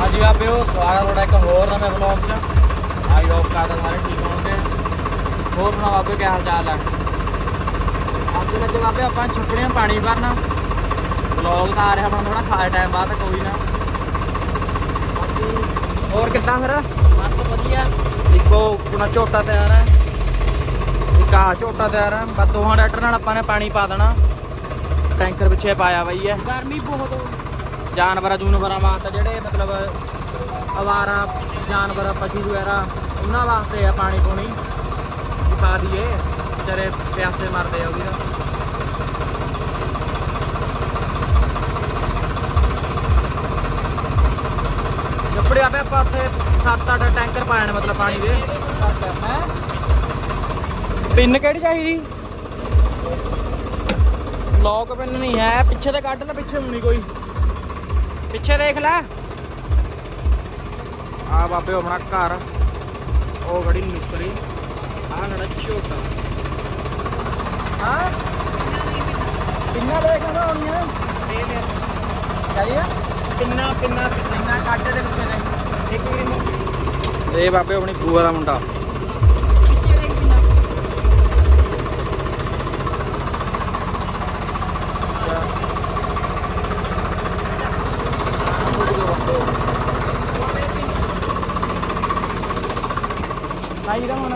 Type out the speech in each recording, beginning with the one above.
ਹਾਂਜੀ ਬਾਬਿਓ ਸਵਾਗਤ ਤੁਹਾਡਾ ਇੱਕ ਹੋਰ ਨਵੇਂ ਵਲੌਗ 'ਚ। ਆਈ ਹੋਪ ਕਰਦਾ ਸਾਰੇ ਠੀਕ ਹੋਣਗੇ। ਹੋਰ ਸੁਣਾਓ ਬਾਬੇ ਕੀ ਹਾਲ ਚਾਲ ਹੈ ਅੱਜ ਲੱਗੇ ਬਾਬੇ ਆਪਾਂ ਛੁੱਟੀਆਂ ਪਾਣੀ ਭਰਨਾ। ਵਲੌਗ ਤਾਂ ਆ ਰਿਹਾ ਆਪਣਾ ਥੋੜਾ ਖਾਸ ਟਾਈਮ ਬਾਅਦ, ਕੋਈ ਨਾ। ਬਾਕੀ ਹੋਰ ਕਿੱਦਾਂ ਫਿਰ? ਬਸ ਵਧੀਆ। ਇੱਕੋ ਆਪਣਾ ਝੋਟਾ ਤਿਆਰ ਹੈ। ਇੱਕ ਆ ਝੋਟਾ ਤਿਆਰ ਹੈ। ਬਸ ਦੋਹਾਂ ਟਰੈਕਟਰ ਨਾਲ ਆਪਾਂ ਨੇ ਪਾਣੀ ਪਾ ਦੇਣਾ। ਟੈਂਕਰ ਪਿੱਛੇ ਪਾਇਆ ਬਈ ਹੈ ਗਰਮੀ ਬਹੁਤ ਹੋ ਜਾਨਵਰਾਂ, ਜੂਨਵਰਾਂ ਵਾਸਤੇ ਜਿਹੜੇ ਮਤਲਬ ਅਵਾਰਾ, ਜਾਨਵਰ, ਪਸ਼ੂ ਵਗੈਰਾ, ਉਹਨਾਂ ਵਾਸਤੇ ਆ ਪਾਣੀ ਪੂਣੀ। ਵੀ ਪਾ ਦਈਏ, ਵਿਚਾਰੇ ਪਿਆਸੇ ਮਰਦੇ ਆ ਉਹ ਵੀ ਨਾ ਜੱਪੜੇ ਆਪੇ ਆਪਾਂ ਉੱਥੇ 7-8 ਟੈਂਕਰ ਪਾਏ ਨੇ ਮਤਲਬ ਪਾਣੀ ਦੇ। ਪਿੰਨ ਕਿਹੜੀ ਚਾਹੀਦੀ? ਲੌਕ ਪਿੰਨ ਨਹੀਂ ਹੈ, ਪਿੱਛੇ ਤੇ ਕੱਢ ਲੈ, ਪਿੱਛੇ ਹੋਣੀ ਕੋਈ। ਪਿੱਛੇ ਦੇਖ ਲੈ। ਆ ਬਾਬੇ ਆਪਣਾ ਘਰ। ਉਹ ਗੜੀ ਨੁਕਰੀ ਆ ਨੜਾ ਝੋਟਾ। ਹਾਂ? ਕਿੰਨਾ ਦੇਖਣਾ ਹੋਣੀਆਂ ਚਾਹੀਏ ਕਿੰਨਾ ਕਿੰਨਾ ਕਿੰਨਾ ਕੱਢ ਦੇ ਪਿੱਛੇ ਦੇ ਇੱਕ ਮਿੰਟ। ਇਹ ਬਾਬੇ ਆਪਣੀ ਬੂਆ ਦਾ ਮੁੰਡਾ ਪਿੱਛੇ ਦੇਖ ਕਿੰਨਾ ਆਈ ਦਾ ਹੁਣ।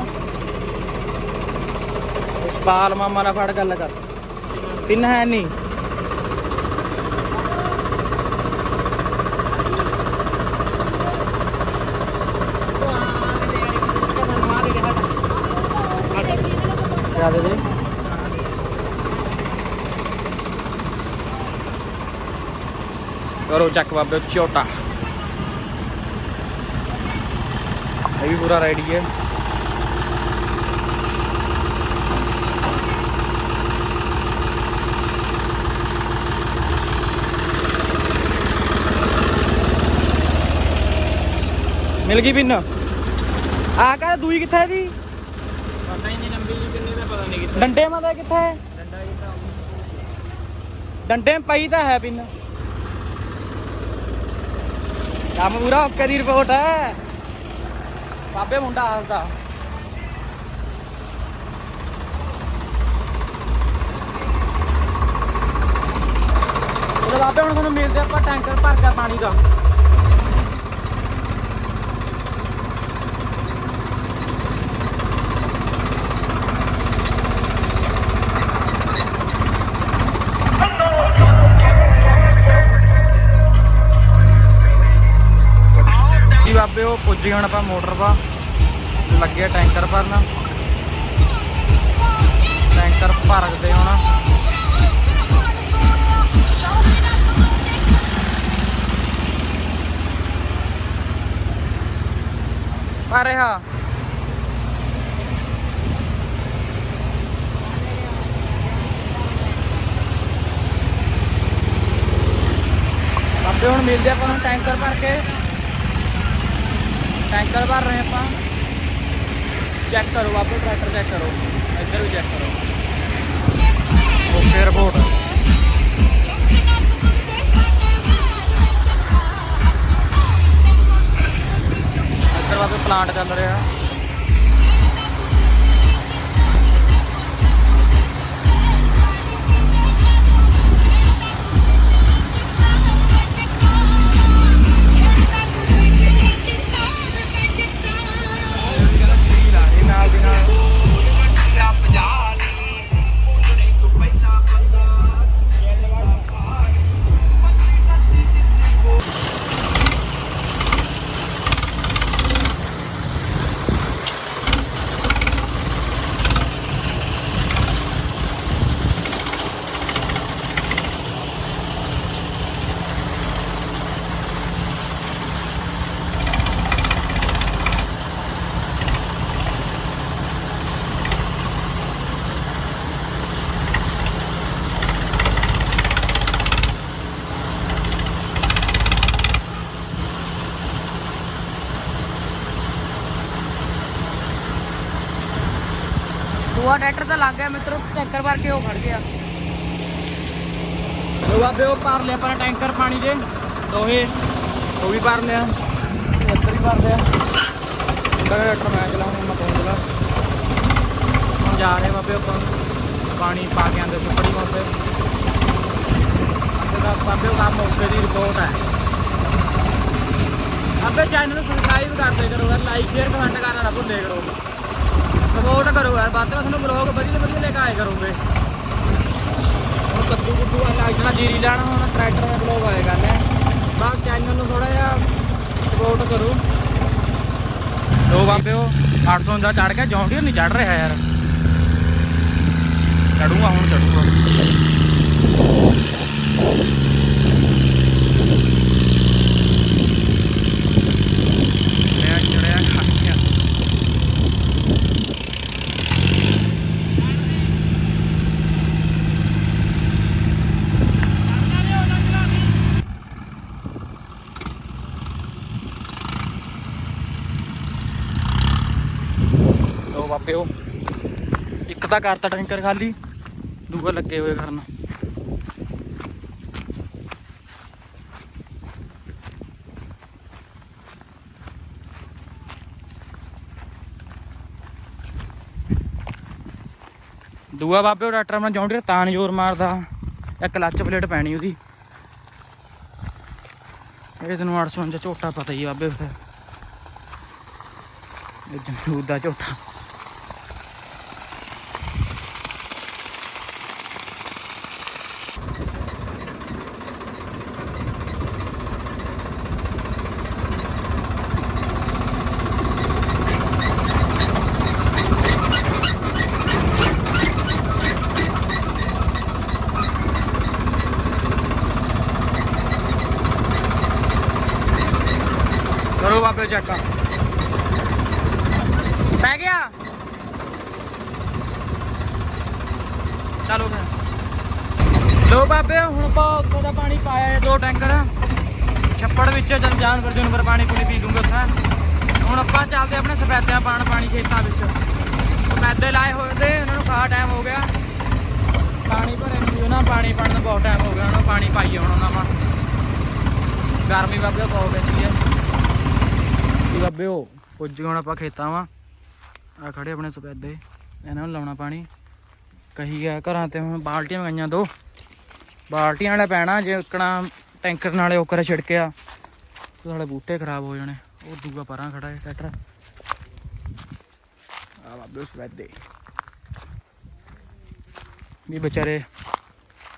ਇਸਪਾਲ ਮਾਮਾ ਨਾਲ ਫੜ ਗੱਲ ਕਰ। ਪਿੰਨ ਹੈ ਨਹੀਂ ਦੇ ਕਰੋ ਚੱਕ ਬਾਬੇ ਝੋਟਾ ਇਹ ਵੀ ਪੂਰਾ ਰੈਡੀ ਹੈ। ਮਿਲ ਗਈ ਪਿੰਨ? ਆ ਕਾ ਦੂਈ ਕਿੱਥੇ ਦੀ ਪਤਾ ਹੀ ਨਹੀਂ ਲੰਬੀ ਜੀ ਕਿੰਨੇ ਦਾ ਪਤਾ ਨਹੀਂ ਕਿੱਥੇ। ਡੰਡੇ ਮਾ ਦਾ ਕਿੱਥੇ ਹੈ? ਡੰਡਾ ਜੀ ਤਾਂ ਡੰਡੇ ਮੇ ਪਈ ਤਾਂ ਹੈ ਪਿੰਨ। ਕੰਮ ਪੂਰਾ ਓਕੇ ਦੀ ਰਿਪੋਰਟ ਹੈ। ਬਾਬੇ ਮੁੰਡਾ ਹੱਸਦਾ। ਚਲੋ ਬਾਬੇ ਹੁਣ ਤੁਹਾਨੂੰ ਮਿਲਦੇ ਆਪਾਂ ਟੈਂਕਰ ਭਰ ਕੇ ਪਾਣੀ ਦਾ। ਜੀ ਬਾਬੇ ਉਹ ਪੁੱਜ ਹੁਣ ਆਪਾਂ ਮੋਟਰ ਪਾ। ਲੱਗੇ ਟੈਂਕਰ ਭਰਨ। ਟੈਂਕਰ ਭਰਦੇ ਹੁਣ। ਆ ਰਿਹਾ। ਬਾਬੇ ਹੁਣ ਮਿਲਦੇ ਆਪਾਂ ਨੂੰ ਟੈਂਕਰ ਭਰ ਕੇ। ਟੈਂਕਰ ਭਰ ਰਹੇ ਆਪਾਂ। ਚੈੱਕ ਕਰੋ ਬਾਬੇ ਟਰੈਕਟਰ ਚੈੱਕ ਕਰੋ। ਇੱਧਰ ਵੀ ਚੈੱਕ ਕਰੋ। ਓਕੇ ਰਿਪੋਰਟ ਇੱਧਰ ਬਾਬੇ ਪਲਾਂਟ ਚੱਲ ਰਿਹਾ। ਤਾਂ ਲੱਗ ਗਿਆ ਮਿੱਤਰੋ, ਟੈਂਕਰ ਭਰ ਕੇ ਉਹ ਖੜ ਗਿਆ। ਲੋ ਬਾਬੇ, ਉਹ ਭਰ ਲਿਆ ਆਪਾਂ ਟੈਂਕਰ ਪਾਣੀ ਦੇ ਦੋਹੇ, ਉਹ ਵੀ ਭਰ ਲਿਆ। ਇੱਧਰ ਹੀ ਭਰ ਲਿਆ। ਟਰੈਕਟਰ ਮੈਂ ਚਲਾਉਂਗਾ ਮੈਂ ਤੋਂ ਹੁਣ ਜਾ ਰਹੇ ਬਾਬੇ ਆਪਾਂ। ਪਾਣੀ ਪਾ ਕੇ ਆਂਦੇ ਸੁਪੜੀ ਬਾਬੇ ਅੱਗੇ ਦਾ ਬਾਬੇ ਕੰਮ ਮੌਕੇ ਦੀ ਰਿਪੋਰਟ ਹੈ। ਅੱਬੇ ਚੈਨਲ ਨੂੰ ਸਬਸਕ੍ਰਾਈਬ ਕਰਦੇ ਕਰੋ। ਲਾਈਕ ਸ਼ੇਅਰ ਕਮੈਂਟ ਕਰਨਾ ਨਾ ਭੁੱਲੇ ਕਰੋ। ਸਪੋਰਟ ਕਰੋ ਯਾਰ ਬਾਅਦ ਵਿੱਚ ਤੁਹਾਨੂੰ ਬਲੌਗ ਵਧੀਆ ਵਧੀਆ ਲੈ ਕੇ ਆਏ ਕਰੋਗੇ। ਹੁਣ ਕੱਦੂ ਕੁੱਦੂ ਆ ਲੱਗ ਜਾਣਾ ਜੀਰੀ ਲੈਣਾ ਹੁਣ ਟਰੈਕਟਰ ਦਾ ਬਲੌਗ ਆਏ ਕਰਨੇ ਬਾਅਦ ਚੈਨਲ ਨੂੰ ਥੋੜਾ ਜਿਹਾ ਸਪੋਰਟ ਕਰੋ। ਲੋ ਬਾਬਿਓ 800 ਦਾ ਚੜ ਗਿਆ ਜੌਂਡੀਅਰ ਨਹੀਂ ਚੜ ਰਿਹਾ ਯਾਰ। ਚੜੂਗਾ ਹੁਣ ਚੜੂਗਾ ਲੋ ਬਾਬਿਓ ਇੱਕ ਤਾਂ ਕਰਤਾ ਟੈਂਕਰ ਖਾਲੀ ਦੂਆ ਲੱਗੇ ਹੋਏ ਕਰਨ। ਦੂਆ ਬਾਬਿਓ ਡਾਕਟਰ ਆਪਣਾ ਜੌਂਡੀਅਰ ਤਾਂ ਜ਼ੋਰ ਮਾਰਦਾ। ਇੱਕ ਕਲੱਚ ਪਲੇਟ ਪੈਣੀ ਉਹਦੀ। ਇਹ ਤੈਨੂੰ 855 ਝੋਟਾ ਪਤਾ ਹੀ ਬਾਬੇ ਫਿਰ। ਇਹ ਜਮਦੂਦ ਦਾ ਝੋਟਾ। ਕਰੋ ਬਾਬੇ ਚੱਕ ਪੈ ਗਿਆ। ਚਲੋ ਫਿਰ ਲੋ ਬਾਬੇ, ਹੁਣ ਆਪਾਂ ਉੱਥੋਂ ਦਾ ਪਾਣੀ ਪਾਇਆ ਹੈ ਦੋ ਟੈਂਕਰ ਛੱਪੜ ਵਿੱਚ ਜਨ ਜਾਨ ਕਰ ਪਾਣੀ ਪੂਰੀ ਪੀ ਲੂੰਗੇ ਉੱਥੇ। ਹੁਣ ਆਪਾਂ ਚੱਲਦੇ ਆਪਣੇ ਸਫੈਦਿਆਂ ਪਾਣ ਪਾਣੀ ਖੇਤਾਂ ਵਿੱਚ। ਸਫੈਦੇ ਲਾਏ ਹੋਏ ਤੇ ਉਹਨਾਂ ਨੂੰ ਖਾ ਟਾਈਮ ਹੋ ਗਿਆ। ਪਾਣੀ ਭਰੇ ਨੂੰ ਉਹਨਾਂ ਪਾਣੀ ਪਾਣ ਦਾ ਬਹੁਤ ਟਾਈਮ ਹੋ ਗਿਆ। ਉਹਨਾਂ ਨੂੰ ਪਾਣੀ ਪਾਈਏ ਹੁਣ ਉਹਨਾਂ ਮਾ ਗਰਮੀ ਬਾਬੇ ਬਹੁਤ ਪੈਂਦੀ ਹੈ ਜੀ ਬਾਬੇ, ਉਹ ਪੁੱਜ ਗਏ ਹੁਣ ਆਪਾਂ ਖੇਤਾਂ ਵਾਂ। ਆ ਖੜੇ ਆਪਣੇ ਸਫੈਦੇ ਇਹਨਾਂ ਨੂੰ ਲਾਉਣਾ ਪਾਣੀ। ਕਹੀ ਗਿਆ ਘਰਾਂ ਤੇ ਹੁਣ ਬਾਲਟੀਆਂ ਗਈਆਂ ਦੋ। ਬਾਲਟੀਆਂ ਵਾਲੇ ਪੈਣਾ, ਜੇ ਇਕਣਾ ਟੈਂਕਰ ਨਾਲੇ ਉਹ ਕਰੇ ਛਿੜਕਿਆ ਤੇ ਸਾਲੇ ਬੂਟੇ ਖਰਾਬ ਹੋ ਜਾਣੇ। ਉਹ ਦੂਗਾ ਪਰਾਂ ਖੜਾ ਹੈ ਟਰੈਕਟਰ ਆ ਬਾਬੇ ਸਫੈਦੇ ਵੀ ਵਿਚਾਰੇ,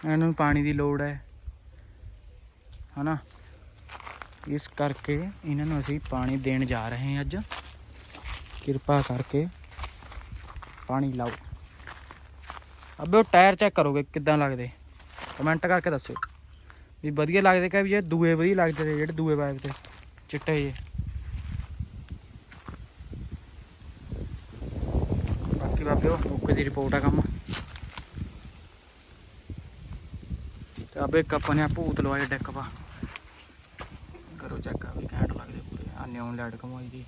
ਇਹਨਾਂ ਨੂੰ ਪਾਣੀ ਦੀ ਲੋੜ ਹੈ। ਹਨਾ? ਇਸ ਕਰਕੇ ਇਹਨਾਂ ਨੂੰ ਅਸੀਂ ਪਾਣੀ ਦੇਣ ਜਾ ਰਹੇ ਹਾਂ ਅੱਜ ਕਿਰਪਾ ਕਰਕੇ ਪਾਣੀ ਲਾਓ ਅਬੇ ਉਹ ਟਾਇਰ ਚੈੱਕ ਕਰੋਗੇ ਕਿੱਦਾਂ ਲੱਗਦੇ ਕਮੈਂਟ ਕਰਕੇ ਦੱਸਿਓ ਵੀ ਵਧੀਆ ਲੱਗਦੇ ਕਿ ਵੀ ਇਹ ਦੂਏ ਵਧੀਆ ਲੱਗਦੇ ਨੇ ਜਿਹੜੇ ਦੂਏ ਬਾਈਕ ਤੇ ਚਿੱਟੇ ਜੇ ਬਾਕੀ ਬਾਬਿਓ ਓਕੇ ਦੀ ਰਿਪੋਰਟ ਆ ਕੰਮ ਤੇ ਅਬੇ ਇੱਕ ਆਪਾਂ ਨੇ ਆਹ ਭੂਤ ਲਵਾਏ ਡੈਕ ਪਾ ਕਰੋ ਚੈੱਕ ਆ ਵੀ ਘੈਂਟ ਲੱਗਦੇ ਪੂਰੇ ਆ ਨਿਊਨ ਲਾਈਟ ਕਮਾਈ ਦੀ।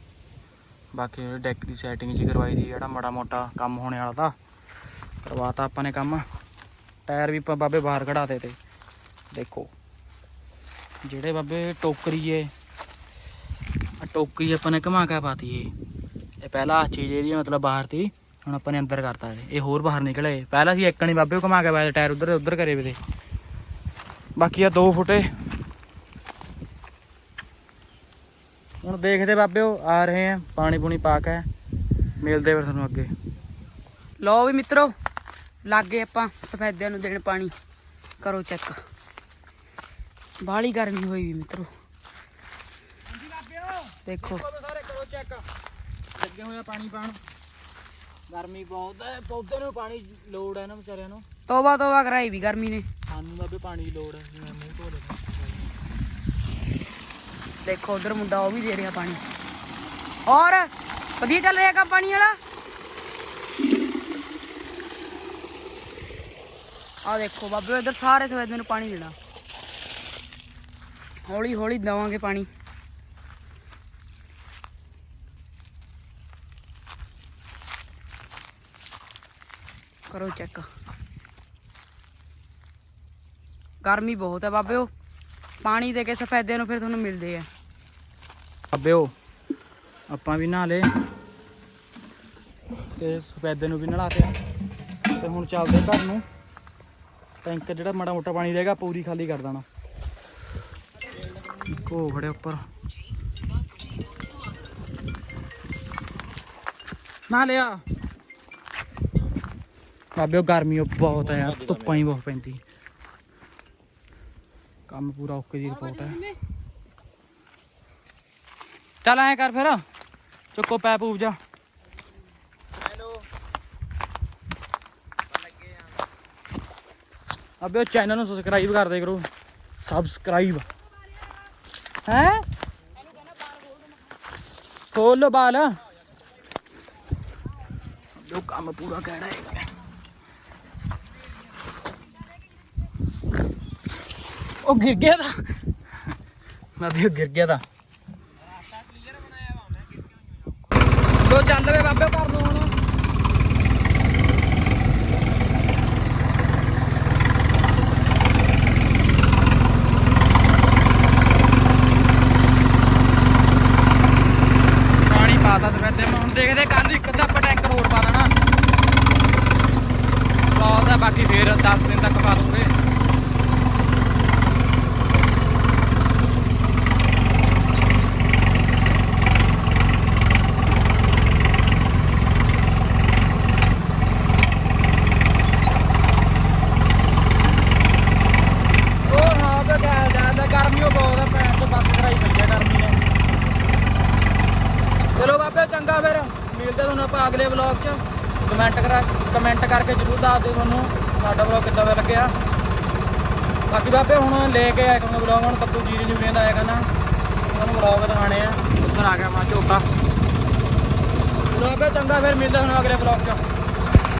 ਬਾਕੀ ਜਿਹੜੇ ਡੈਕ ਦੀ ਸੈਟਿੰਗ ਜੀ ਕਰਵਾਈ ਦੀ ਜਿਹੜਾ ਮਾੜਾ ਮੋਟਾ ਕੰਮ ਹੋਣੇ ਵਾਲਾ ਤਾਂ। ਕਰਵਾਤਾ ਆਪਾਂ ਨੇ ਕੰਮ। ਟਾਇਰ ਵੀ ਆਪਾਂ ਬਾਬੇ ਬਾਹਰ ਕਢਾਤੇ ਤੇ। ਦੇਖੋ। ਜਿਹੜੇ ਬਾਬੇ ਟੋਕਰੀ ਏ ਆ ਟੋਕਰੀ ਆਪਾਂ ਨੇ ਘਮਾ ਕੇ ਪਾਤੀ ਏ। ਇਹ ਪਹਿਲਾਂ ਆਹ ਚੀਜ਼ ਇਹਦੀ ਮਤਲਬ ਬਾਹਰ ਤੀ ਹੁਣ ਆਪਾਂ ਨੇ ਅੰਦਰ ਕਰਤਾ ਇਹ। ਇਹ ਹੋਰ ਬਾਹਰ ਨਿਕਲੇ। ਪਹਿਲਾਂ ਸੀ ਇੱਕ ਨਹੀਂ ਬਾਬੇ ਉਹ ਘਮਾ ਕੇ ਪਾਇਆ ਟਾਇਰ ਉਧਰ ਉਧਰ ਕਰੇ ਵੇ ਤੇ। ਬਾਕੀ ਆ ਦੋ ਫੁੱਟੇ ਹੁਣ ਦੇਖਦੇ ਬਾਬੇ ਉਹ ਆ ਰਹੇ ਆ ਪਾਣੀ ਪੂਣੀ ਪਾ ਕੇ। ਮਿਲਦੇ ਫਿਰ ਤੁਹਾਨੂੰ ਅੱਗੇ। ਲਓ ਵੀ ਮਿੱਤਰੋ ਲੱਗ ਆਪਾਂ ਸਫੈਦਿਆਂ ਨੂੰ ਦੇਣ ਪਾਣੀ। ਕਰੋ ਚੈੱਕ ਬਾਹਲੀ ਗਰਮੀ ਹੋਈ ਵੀ ਮਿੱਤਰੋ। ਦੇਖੋ। ਸਾਰੇ ਕਰੋ ਚੈੱਕ ਲੱਗੇ ਹੋਇਆ ਪਾਣੀ ਪਾਣ ਗਰਮੀ ਬਹੁਤ ਹੈ ਪੌਦੇ ਨੂੰ ਪਾਣੀ ਲੋੜ ਹੈ ਨਾ ਵਿਚਾਰਿਆਂ ਨੂੰ। ਤੋਬਾ ਤੋਬਾ ਕਰਾਈ ਵੀ ਗਰਮੀ ਨੇ। ਸਾਨੂੰ ਬਾਬੇ ਪਾਣੀ ਦੀ ਲੋੜ ਹੈ ਜਿਵੇਂ ਮੂੰਹ ਧੋ ਦੇਖੋ ਉਧਰ ਮੁੰਡਾ ਉਹ ਵੀ ਦੇ ਰਿਹਾ ਪਾਣੀ। ਔਰ ਵਧੀਆ ਚੱਲ ਰਿਹਾ ਕੰਮ ਪਾਣੀ ਵਾਲਾ? ਆ ਦੇਖੋ ਬਾਬੇ ਇਧਰ ਸਾਰੇ ਸਵੇਦੇ ਨੂੰ ਪਾਣੀ ਦੇਣਾ। ਹੌਲੀ ਹੌਲੀ ਦਵਾਂਗੇ ਪਾਣੀ। ਕਰੋ ਚੈੱਕ। ਗਰਮੀ ਬਹੁਤ ਹੈ ਬਾਬਿਓ ਪਾਣੀ ਦੇ ਕੇ ਸਫੈਦੇ ਨੂੰ ਫਿਰ ਤੁਹਾਨੂੰ ਮਿਲਦੇ ਆ। ਅੱਬਿਓ ਆਪਾਂ ਵੀ ਨਹਾ ਲਏ ਤੇ ਸਫੈਦੇ ਨੂੰ ਵੀ ਨਲਾ ਤੇ ਤੇ ਹੁਣ ਚੱਲਦੇ ਘਰ ਨੂੰ ਟੈਂਕਰ ਜਿਹੜਾ ਮਾੜਾ ਮੋਟਾ ਪਾਣੀ ਰਹੇਗਾ ਪੂਰੀ ਖਾਲੀ ਕਰ ਦੇਣਾ ਕੋ ਖੜੇ ਉੱਪਰ ਨਾ ਲਿਆ ਬਾਬਿਓ ਗਰਮੀ ਓ ਬਹੁਤ ਹੈ ਯਾਰ ਧੁੱਪਾਂ ਹੀ ਬਹੁਤ ਪੈਂਦੀ ਕੰਮ ਪੂਰਾ ਓਕੇ ਦੀ ਰਿਪੋਰਟ ਹੈ ਚੱਲ ਐ ਕਰ ਫਿਰ ਚੁੱਕੋ ਪੈਪ ਉਪ ਜਾ ਅਬੇ ਚੈਨਲ ਨੂੰ ਸਬਸਕ੍ਰਾਈਬ ਕਰ ਦੇ ਕਰੋ ਸਬਸਕ੍ਰਾਈਬ ਹੈ ਖੋਲ ਲੋ ਬਾਲ ਅਬੇ ਉਹ ਕੰਮ ਪੂਰਾ ਕਹਿਣਾ ਹੈ ਉਹ ਗਿਰ ਗਿਆ ਦਾ ਮੈਂ ਵੀ ਉਹ ਗਿਰ ਗਿਆ ਦਾ ਲੋ ਚੱਲ ਵੇ ਬਾਬੇ ਘਰ ਨੂੰ ਹੁਣ। ਪਾਣੀ ਪਾਤਾ ਸਵੇਤੇ ਮੈਂ ਹੁਣ ਦੇਖਦੇ ਕੱਲ ਇੱਕ ਅੱਧਾ ਆਪਾਂ ਟੈਂਕਰ ਹੋਰ ਪਾ ਦੇਣਾ। ਬਹੁਤ ਆ ਬਾਕੀ ਫੇਰ 10 ਦਿਨ ਤੱਕ ਪਾ ਦੂੰਗੇ ਉਹ ਹਾਂ ਤੇ ਕਹਿ ਜਾਂਦਾ ਗਰਮੀ ਉਹ ਬਹੁਤ ਆ ਪੈਣ ਤੋਂ ਬੱਸ ਕਰਾਈ ਪਈ ਆ ਗਰਮੀ ਨੇ ਚਲੋ ਬਾਬੇ ਚੰਗਾ ਫਿਰ। ਮਿਲਦੇ ਤੁਹਾਨੂੰ ਆਪਾਂ ਅਗਲੇ ਵਲੌਗ 'ਚ। ਕਮੈਂਟ ਕਰਾ ਕਮੈਂਟ ਕਰਕੇ ਜਰੂਰ ਦੱਸ ਦਿਓ ਤੁਹਾਨੂੰ ਸਾਡਾ ਵਲੌਗ ਕਿੱਦਾਂ ਦਾ ਲੱਗਿਆ। ਬਾਕੀ ਬਾਬੇ ਹੁਣ ਲੈ ਕੇ ਆਇਆ ਕਰੂੰਗਾ ਵਲੌਗ ਹੁਣ ਕੱਦੂ ਜੀਰੀ ਜੁਰੀਆਂ ਦਾ ਆਇਆ ਕਰਨਾ। ਤੁਹਾਨੂੰ ਵਲੌਗ ਦਿਖਾਣੇ ਆ। ਉੱਧਰ ਆ ਗਿਆ ਮਾ ਝੋਟਾ ਚਲੋ ਬਾਬੇ, ਚੰਗਾ ਫਿਰ, ਮਿਲਦੇ ਤੁਹਾਨੂੰ ਅਗਲੇ ਵਲੌਗ 'ਚ।